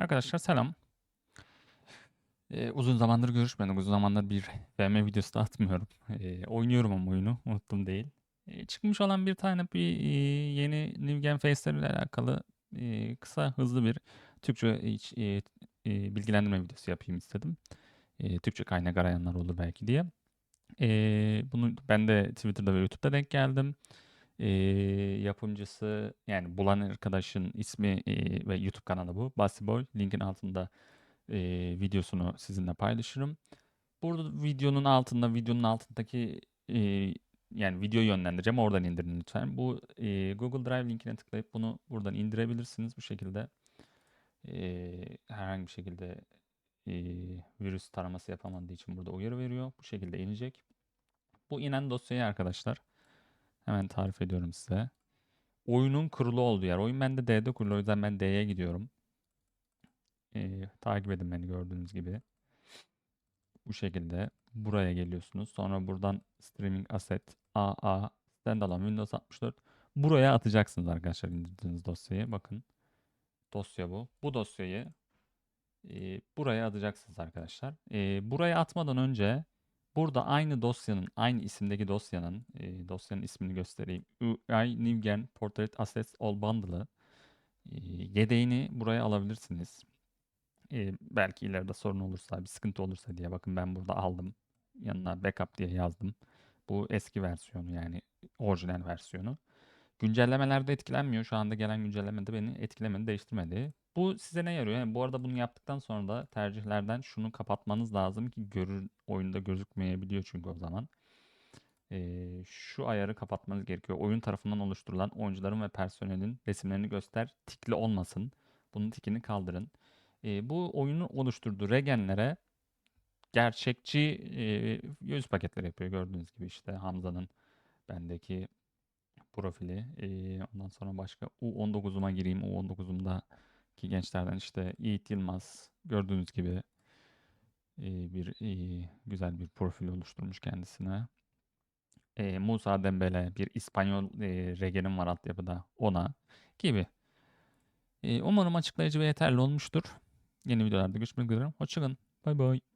Arkadaşlar selam. Eee, uzun zamandır görüşmedik. Uzun zamandır bir VM videosu da atmıyorum. Eee, oynuyorum ama oyunu. Unuttum değil. Eee, çıkmış olan bir tane bir eee, yeni New Game Face'ler ile alakalı eee, kısa hızlı bir Türkçe iç- eee, eee, bilgilendirme videosu yapayım istedim. Eee, Türkçe kaynak arayanlar olur belki diye. Eee, bunu ben de Twitter'da ve YouTube'da denk geldim. Eee, yapımcısı yani bulan arkadaşın ismi eee, ve YouTube kanalı bu. Basketball. Linkin altında eee, videosunu sizinle paylaşırım. Burada videonun altında, videonun altındaki eee, yani videoyu yönlendireceğim. Oradan indirin lütfen. Bu eee, Google Drive linkine tıklayıp bunu buradan indirebilirsiniz bu şekilde. Eee, herhangi bir şekilde eee, virüs taraması yapamadığı için burada uyarı veriyor. Bu şekilde inecek. Bu inen dosyayı arkadaşlar hemen tarif ediyorum size. Oyunun kurulu olduğu yer. Oyun bende D'de kurulu o yüzden ben D'ye gidiyorum. Ee, takip edin beni gördüğünüz gibi. Bu şekilde buraya geliyorsunuz. Sonra buradan Streaming Asset AA Standalone Windows 64 buraya atacaksınız arkadaşlar indirdiğiniz dosyayı. Bakın dosya bu. Bu dosyayı e, buraya atacaksınız arkadaşlar. E, buraya atmadan önce burada aynı dosyanın, aynı isimdeki dosyanın, e, dosyanın ismini göstereyim. UI Newgen Portrait Assets All Bundle'ı e, yedeğini buraya alabilirsiniz. E, belki ileride sorun olursa, bir sıkıntı olursa diye bakın ben burada aldım. Yanına backup diye yazdım. Bu eski versiyonu yani orijinal versiyonu. Güncellemelerde etkilenmiyor. Şu anda gelen güncellemede beni etkilemedi, değiştirmedi. Bu size ne yarıyor? Yani bu arada bunu yaptıktan sonra da tercihlerden şunu kapatmanız lazım ki görür, oyunda gözükmeyebiliyor çünkü o zaman. Ee, şu ayarı kapatmanız gerekiyor. Oyun tarafından oluşturulan oyuncuların ve personelin resimlerini göster. Tikli olmasın. Bunun tikini kaldırın. Ee, bu oyunun oluşturduğu regenlere gerçekçi e, yüz paketleri yapıyor. Gördüğünüz gibi işte Hamza'nın bendeki profili. Ee, ondan sonra başka U19'uma gireyim. U19'umdaki gençlerden işte Yiğit Yılmaz gördüğünüz gibi e, bir e, güzel bir profil oluşturmuş kendisine. E, Musa Dembele bir İspanyol e, regenim var altyapıda ona gibi. E, umarım açıklayıcı ve yeterli olmuştur. Yeni videolarda görüşmek üzere. Hoşçakalın. Bay bay.